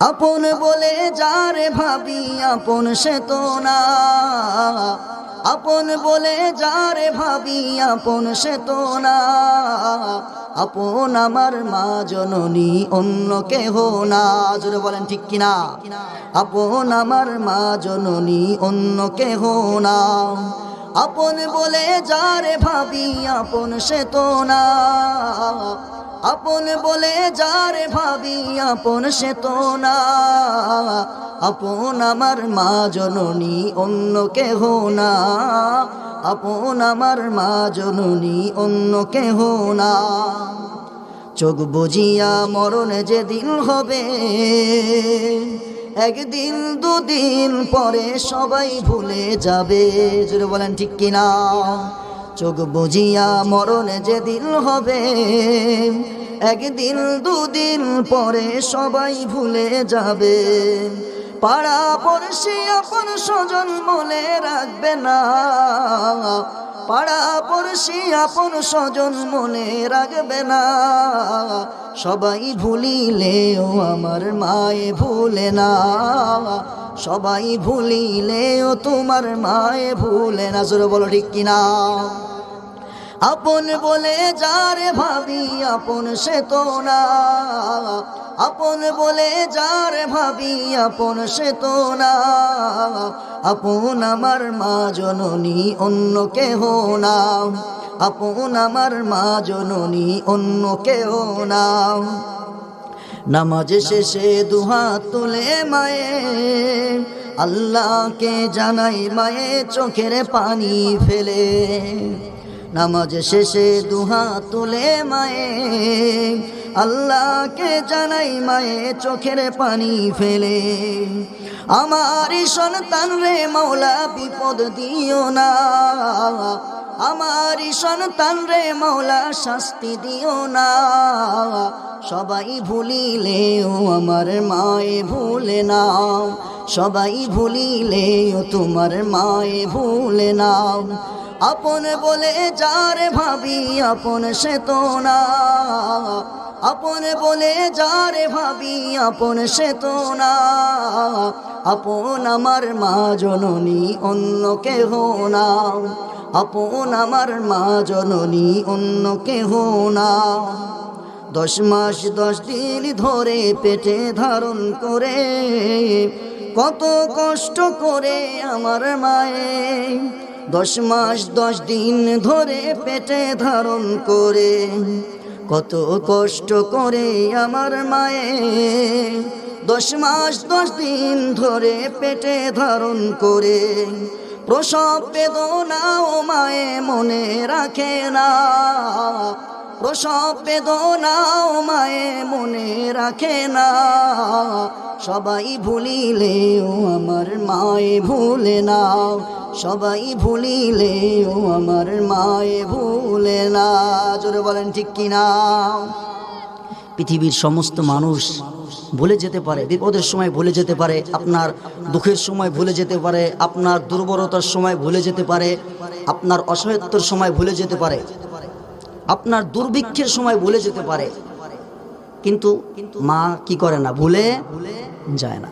আপন বলে যারে ভাবি, আপন সে তো না। আপন বলে যারে ভাবি, আপন সে তো না। আপন আমার মা জননী, অন্য কেহ না। জোরে বলেন, ঠিক কিনা? আপন আমার মা জননী, অন্য কেহ না। আপন বলে যারে ভাবি, আপন সে তো না। আপন বলে যারে ভাবি, আপন সে তো না। আপন আমার মা জননী, অন্য কেহ না। আপন আমার মা জননী, অন্য কেহ না। চোখ বুঝিয়া মরণ যেদিন হবে, একদিন দুদিন পরে সবাই ভুলে যাবে। জুড়ে বলেন ঠিক কিনা? চোখ বুঝিয়া মরণ যেদিন হবে একদিন, দুদিন পরে সবাই ভুলে যাবে। পাড়া পড়শি আপন স্বজন মনে রাখবে না। পাড়া পড়শি আপন স্বজন মনে রাখবে না। সবাই ভুলিলেও আমার মায়ে ভুলে না। সবাই ভুলিলেও তোমার মায়ে ভুলে না। জোরে বলো ঠিক কিনা? আপন বলে যারে ভাবি, আপন সে তো না। আপন বলে যারে ভাবি, আপন সে তো না। আপন আমার মা জননী, অন্য কেহ না। আপন আমার মা জননী, অন্য কেহ না। নামাজ শেষে দুহাত তুলে মায়ে, আল্লাহকে জানাই মায়ে, চোখের পানি ফেলে। নামাজ শেষে দুহাত তুলে মায়ে, আল্লাহকে জানাই মায়ে চোখের পানি ফেলে। আমার সন্তান রে মৌলা বিপদ দিও না। আমার সন্তান রে মৌলা শাস্তি দিও না। সবাই ভুলিলেও আমার মায়ে ভুলে না। সবাই ভুলিলেও তোমার মায়ে ভুলে না। আপন বলে যারে ভাবি, আপন সে তো না। আপন বলে যারে ভাবি, আপন সে তো না। আপন আমার মা জননী অন্য কেহ না। আপন আমার মা জননী অন্য কেহ না। দশ মাস দশ দিন ধরে পেটে ধারণ করে কত কষ্ট করে আমার মায়ে দশ মাস, দশ দিন ধরে পেটে ধারণ করে কত কষ্ট করে আমার মায়ে দশ মাস, দশ দিন ধরে পেটে ধারণ করে। প্রসব বেদনা ও মায়ে মনে রাখে না। প্রসব বেদনা ও মায়ে মনে রাখে না। সবাই ভুলিলেও আমার মায়ে ভুলে না। সবাই ভুলিলেও আমার মায়ে ভুলে না। জোরে বলেন ঠিক কিনা পৃথিবীর সমস্ত মানুষ ভুলে যেতে পারে, বিপদের সময় ভুলে যেতে পারে, আপনার দুঃখের সময় ভুলে যেতে পারে, আপনার দুর্বলতার সময় ভুলে যেতে পারে, আপনার অসহায়ত্বর সময় ভুলে যেতে পারে। আপনার দুর্ভিক্ষের সময় ভুলে যেতে পারে। কিন্তু মা কি করে না? ভুলে যায় না।